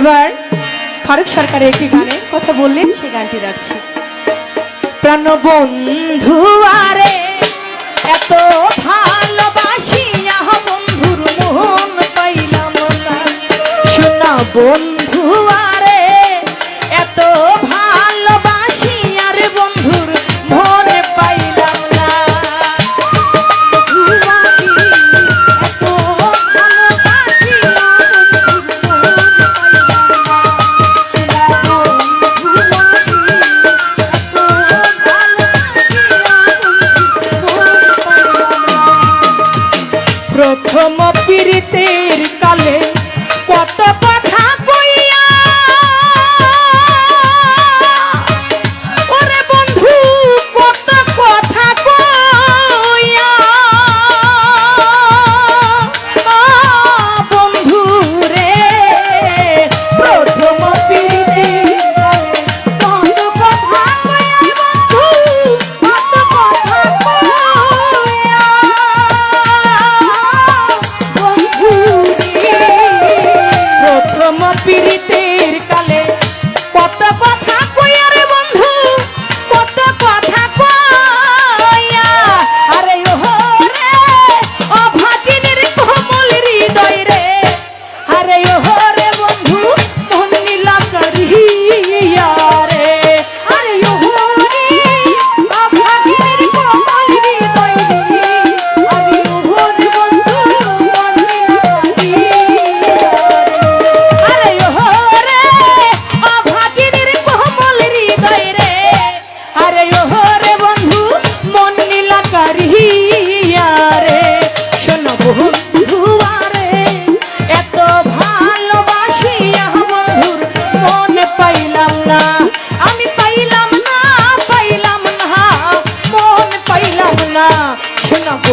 এবার ফারুক সরকারের একটি গানে কথা বললেন, সে গানটি রাখছি। প্রাণবন্ধু আরে, এত ভালোবাসিয়া বন্ধুর মোহন পাইলাম না। বন্ধু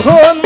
Oh,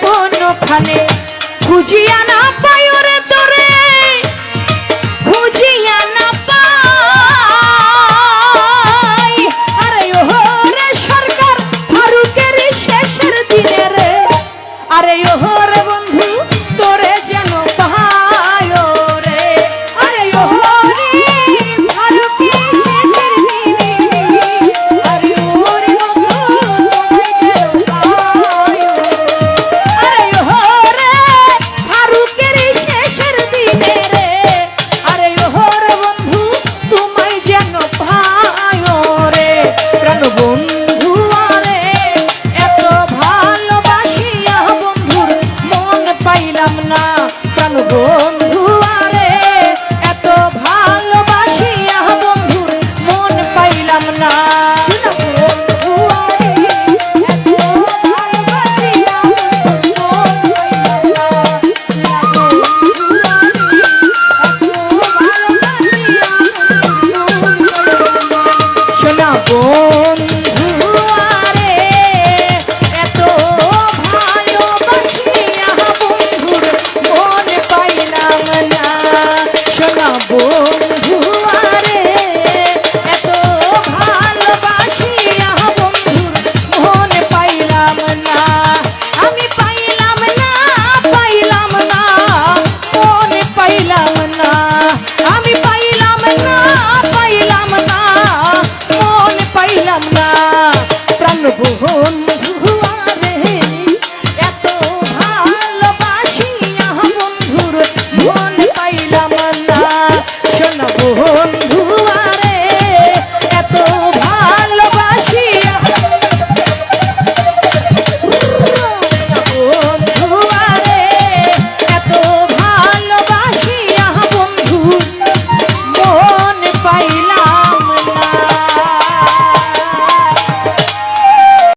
কোন ফালে খুঁজিয়া না পাই